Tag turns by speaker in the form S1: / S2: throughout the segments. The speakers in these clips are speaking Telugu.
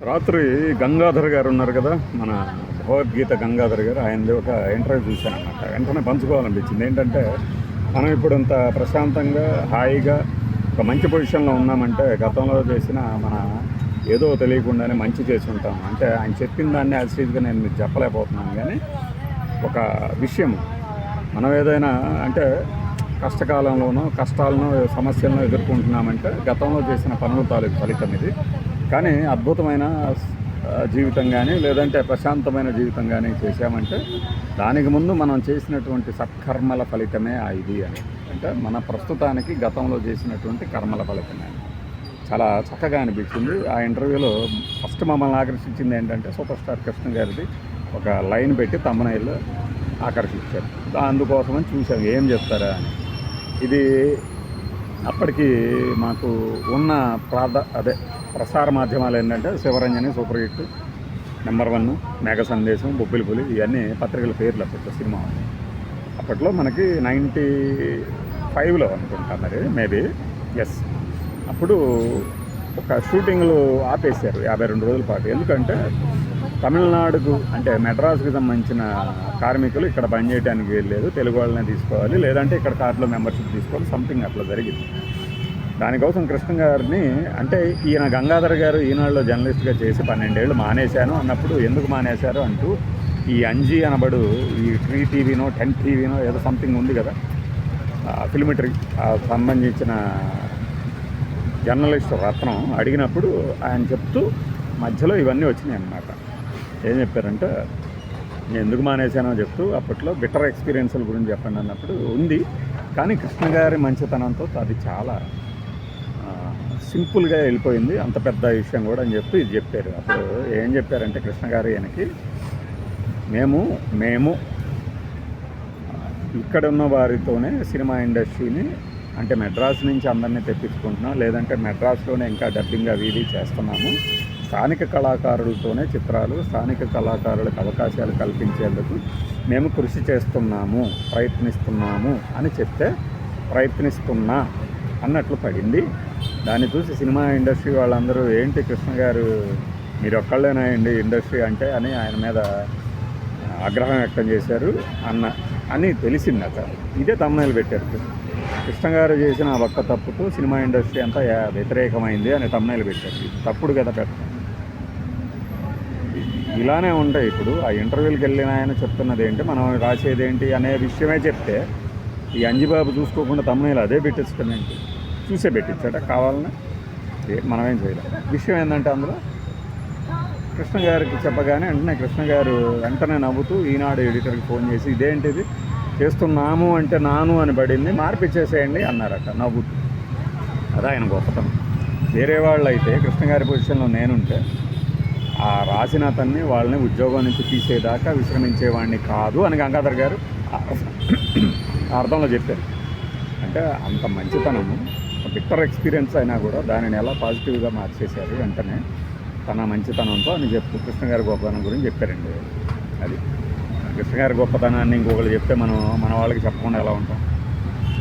S1: రాత్రి గంగాధర్ గారు ఉన్నారు కదా మన భగవద్గీత గంగాధర్ గారు ఆయనది ఒక ఇంటర్వ్యూ చూశాను అనమాట వెంటనే పంచుకోవాలనిపించింది. ఏంటంటే మనం ఇప్పుడు ఇంత ప్రశాంతంగా హాయిగా ఒక మంచి పొజిషన్లో ఉన్నామంటే గతంలో చేసిన మన ఏదో తెలియకుండానే మంచి చేసి ఉంటాం అంటే ఆయన చెప్పిన దాన్ని యాజిటీజ్గా నేను మీకు చెప్పలేకపోతున్నాను. కానీ ఒక విషయం మనం ఏదైనా అంటే కష్టకాలంలోనో కష్టాలను సమస్యలను ఎదుర్కొంటున్నామంటే గతంలో చేసిన పనుల తాలూకు ఫలితం ఇది. కానీ అద్భుతమైన జీవితం కానీ లేదంటే ప్రశాంతమైన జీవితం కానీ చేశామంటే దానికి ముందు మనం చేసినటువంటి సత్కర్మల ఫలితమే ఆ ఇది అని. అంటే మన ప్రస్తుతానికి గతంలో చేసినటువంటి కర్మల ఫలితమే. అని. చాలా చక్కగా అనిపించింది. ఆ ఇంటర్వ్యూలో ఫస్ట్ మమ్మల్ని ఆకర్షించింది ఏంటంటే సూపర్ స్టార్ కృష్ణ గారిది ఒక లైన్ పెట్టి తమ్మనైల్లో ఆకర్షించారు. అందుకోసమని చూసాం ఏం చెప్తారా అని. ఇది అప్పటికి మాకు ఉన్న ప్రాధ అదే ప్రసార మాధ్యమాలు ఏంటంటే Sivaranjani super hit number one Megha Sandesam Bobbili పులి ఇవన్నీ పత్రికల పేర్లు అప్పట్లో సినిమా. అప్పట్లో మనకి నైంటీ ఫైవ్లో అనుకుంటా మరి మేబీ. ఎస్ అప్పుడు ఒక షూటింగ్లు ఆపేశారు యాభై రెండు రోజుల పాటు. ఎందుకంటే తమిళనాడుకు అంటే మెడ్రాస్కి సంబంధించిన కార్మికులు ఇక్కడ పని చేయడానికి వెళ్ళలేదు తెలుగు వాళ్ళనే తీసుకోవాలి లేదంటే ఇక్కడ కార్లో మెంబర్షిప్ తీసుకోవాలి సంథింగ్ అట్లా జరిగింది. దానికోసం కృష్ణ గారిని అంటే ఈయన గంగాధర్ గారు ఈనాడులో జర్నలిస్ట్గా చేసి పన్నెండేళ్ళు మానేశాను అన్నప్పుడు ఎందుకు మానేశారు అంటూ ఈ అంజీ అనబడు ఈ ట్రీ టీవీనో టెన్ టీవీనో ఏదో సంథింగ్ ఉంది కదా ఫిల్మిటరీ సంబంధించిన జర్నలిస్ట్ రత్నం అడిగినప్పుడు ఆయన చెప్తూ మధ్యలో ఇవన్నీ వచ్చినాయి అన్నమాట. ఏం చెప్పారంటే నేను ఎందుకు మానేశానో చెప్తూ అప్పట్లో బిటర్ ఎక్స్పీరియన్స్ల గురించి చెప్పండి అన్నప్పుడు ఉంది. కానీ కృష్ణ గారి మంచితనంతో అది చాలా సింపుల్గా వెళ్ళిపోయింది. అంత పెద్ద విషయం కూడా అని చెప్పి ఇది చెప్పారు. అప్పుడు ఏం చెప్పారంటే కృష్ణ గారు ఈయనకి మేము మేము ఇక్కడ ఉన్న వారితోనే సినిమా ఇండస్ట్రీని అంటే మెడ్రాస్ నుంచి అందరినీ తెప్పించుకుంటున్నాం. లేదంటే మెడ్రాస్లోనే ఇంకా డబ్బింగ్ అవి ఇవి చేస్తున్నాము. స్థానిక కళాకారులతోనే చిత్రాలు స్థానిక కళాకారులకు అవకాశాలు కల్పించేందుకు మేము కృషి చేస్తున్నాము ప్రయత్నిస్తున్నాము అని చెప్తే ప్రయత్నిస్తున్నా. అన్నట్లు పడింది. దాన్ని చూసి సినిమా ఇండస్ట్రీ వాళ్ళందరూ ఏంటి కృష్ణ గారు మీరు ఒక్కళ్ళేనా అండి ఇండస్ట్రీ అంటే? అని ఆయన మీద ఆగ్రహం వ్యక్తం చేశారు అన్న అని తెలిసింది అక్కడ ఇదే తమ్ముళ్ళు పెట్టారు కృష్ణ. గారు చేసిన ఒక్క తప్పుతో సినిమా ఇండస్ట్రీ అంతా వ్యతిరేకమైంది అని తమ్ముళ్ళు పెట్టారు. తప్పుడు కదా పెట్టడం ఇలానే ఉంటాయి ఇప్పుడు. ఆ ఇంటర్వ్యూకి వెళ్ళిన ఆయన చెప్తున్నది ఏంటి? మనం రాసేది ఏంటి? అనే విషయమే చెప్తే ఈ అంజిబాబు చూసుకోకుండా తమ్ముళ్ళు అదే పెట్టించుకున్నాయి చూసే పెట్టించాట కావాలని ఏ మనమేం చేయలేం. విషయం ఏంటంటే అందులో కృష్ణ గారికి చెప్పగానే వెంటనే కృష్ణ గారు వెంటనే నవ్వుతూ ఈనాడు ఎడిటర్కి ఫోన్ చేసి ఇదేంటిది? చేస్తున్నాము అంటే నాను అని పడింది మార్పిచ్చేసేయండి అన్నారట నవ్వుతూ. అదే ఆయన గొప్పతనం. వేరే వాళ్ళు అయితే కృష్ణ గారి పొజిషన్లో నేనుంటే ఆ రాసిన అతన్ని వాళ్ళని ఉద్యోగం నుంచి తీసేదాకా విశ్రమించేవాడిని కాదు అని గంగాధర్ గారు అర్థంలో చెప్పారు. అంటే అంత మంచితనము. బిట్టర్ ఎక్స్పీరియన్స్ అయినా కూడా దానిని ఎలా పాజిటివ్గా మార్చేశారు వెంటనే తన మంచితనంతో అని చెప్తూ కృష్ణ గారి గొప్పతనం గురించి చెప్పారండి. అది కృష్ణ గారి గొప్పతనాన్ని ఇంకొకరు చెప్తే మనం మన వాళ్ళకి చెప్పకుండా ఎలా ఉంటాం?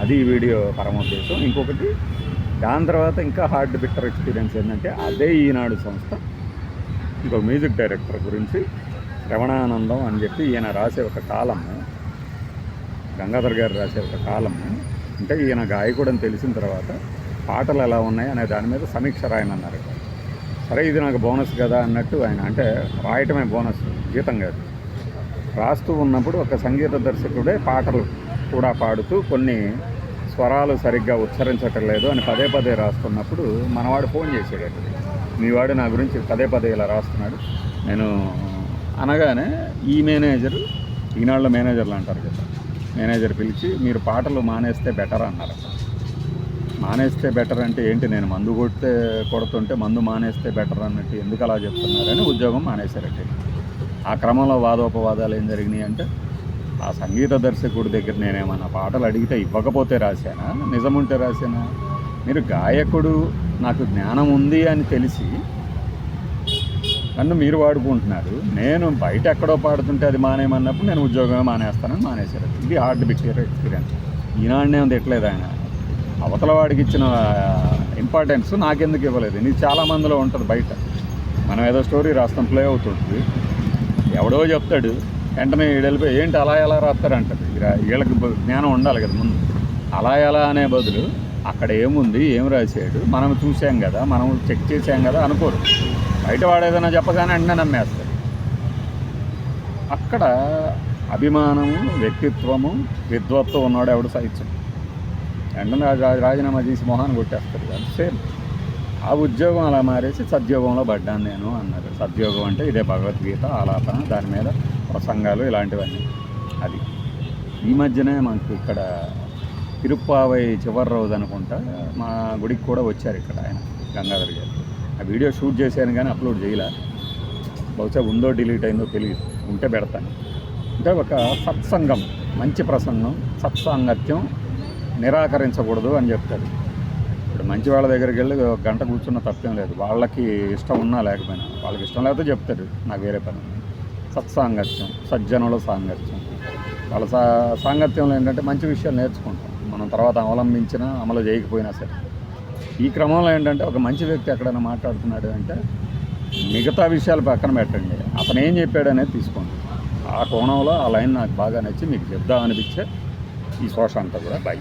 S1: అది ఈ వీడియో పరమోద్దేశం ఇంకొకటి దాని తర్వాత ఇంకా హార్డ్ బిట్టర్ ఎక్స్పీరియన్స్ ఏంటంటే అదే ఈనాడు సంస్థ ఇంకొక మ్యూజిక్ డైరెక్టర్ గురించి శ్రవణానందం అని చెప్పి ఈయన రాసే ఒక కాలము గంగాధర్ గారు రాసే ఒక కాలము అంటే ఈయన గాయకుడు అని తెలిసిన తర్వాత పాటలు ఎలా ఉన్నాయి అనే దాని మీద సమీక్ష రాయనన్నారు. సరే ఇది నాకు బోనస్ కదా అన్నట్టు ఆయన అంటే రాయటమే బోనస్ గీతం కాదు. రాస్తూ ఉన్నప్పుడు ఒక సంగీత దర్శకుడే పాటలు కూడా పాడుతూ కొన్ని స్వరాలు సరిగ్గా ఉచ్చరించటం లేదు అని పదే పదే రాస్తున్నప్పుడు మనవాడు ఫోన్ చేసాడు మీ వాడు నా గురించి పదే పదే ఇలా రాస్తున్నాడు. నేను అనగానే ఈ మేనేజరు ఈనాళ్ళ మేనేజర్లు అంటారు కదా మేనేజర్ పిలిచి మీరు పాటలు మానేస్తే బెటర్ అన్నారు. మానేస్తే బెటర్ అంటే ఏంటి? నేను మందు కొడితే కొడుతుంటే మందు మానేస్తే బెటర్ అన్నట్టు ఎందుకు అలా చెప్తున్నారని ఉద్యోగం మానేశారంటే ఆ క్రమంలో వాదోపవాదాలు ఏం జరిగినాయి అంటే ఆ సంగీత దర్శకుడి దగ్గర నేనేమన్నా పాటలు అడిగితే ఇవ్వకపోతే రాశానా? నిజముంటే రాశానా? మీరు గాయకుడు నాకు జ్ఞానం ఉంది అని తెలిసి నన్ను మీరు వాడుకుంటున్నారు. నేను బయట ఎక్కడో పాడుతుంటే అది మానేయమన్నప్పుడు నేను ఉద్యోగమే మానేస్తానని మానేశారు. ఇది హార్డ్ బిట్టియర్ ఎక్స్పీరియన్స్. ఈనాడనే తిట్టలేదు ఎట్లేదు ఆయన. అవతల వాడికి ఇచ్చిన ఇంపార్టెన్స్ నాకెందుకు ఇవ్వలేదు. ఇది చాలామందిలో ఉంటుంది బయట. మనం ఏదో స్టోరీ రాస్తాం ప్లే అవుతుంది. ఎవడో చెప్తాడు వెంటనే వీడు వెళ్ళిపోయి ఏంటి అలా ఎలా రాస్తారంటది? వీళ్ళకి జ్ఞానం ఉండాలి కదా ముందు. అలా ఎలా అనే బదులు అక్కడ ఏముంది ఏం రాశాడు మనం చూసాం కదా మనం చెక్ చేసాం కదా అనుకోరు. బయటవాడు ఏదైనా చెప్పగానే అంటే నమ్మేస్తారు అక్కడ అభిమానము వ్యక్తిత్వము విద్వత్తు ఉన్నాడు ఎవడు సహించడు. వెంటనే రాజీనామా చేసి మొహాన్ని కొట్టేస్తారు కదా సేమ్ ఆ ఉద్యోగం అలా మారేసి సద్యోగంలో పడ్డాను నేను అన్నారు. సద్యోగం అంటే ఇదే భగవద్గీత ఆలాపన దాని మీద ప్రసంగాలు ఇలాంటివన్నీ. అది. ఈ మధ్యనే మనకు ఇక్కడ తిరుప్పావై చివరి రోజు అనుకుంటా మా గుడికి కూడా వచ్చారు ఇక్కడ ఆయన గంగాధర్ గారు. ఆ వీడియో షూట్ చేశాను కానీ అప్లోడ్ చేయలే. బహుశా ఉందో డిలీట్ అయిందో తెలియదు. ఉంటే పెడతాను అంటే ఒక సత్సంగం మంచి ప్రసంగం సత్సాంగత్యం నిరాకరించకూడదు అని చెప్తారు. ఇప్పుడు మంచి వాళ్ళ దగ్గరికి వెళ్ళి ఒక గంట కూర్చున్న తప్పేం లేదు. వాళ్ళకి ఇష్టం ఉన్నా లేకపోయినా. వాళ్ళకి ఇష్టం లేకపోతే చెప్తారు. నాకు వేరే పని సత్సాంగత్యం సజ్జనుల సాంగత్యం. వాళ్ళ సా సాంగత్యంలో ఏంటంటే మంచి విషయాలు నేర్చుకుంటాం. మనం తర్వాత అవలంబించినా అమలు చేయకపోయినా సరే. ఈ క్రమంలో ఏంటంటే ఒక మంచి వ్యక్తి ఎక్కడైనా మాట్లాడుతున్నాడు అంటే మిగతా విషయాలు పక్కన పెట్టండి. అతను ఏం చెప్పాడు అనేది తీసుకోండి. ఆ కోణంలో ఆ లైన్ నాకు బాగా నచ్చి మీకు చెప్దామనిపించే ఈ శోష అంతా కూడా. బై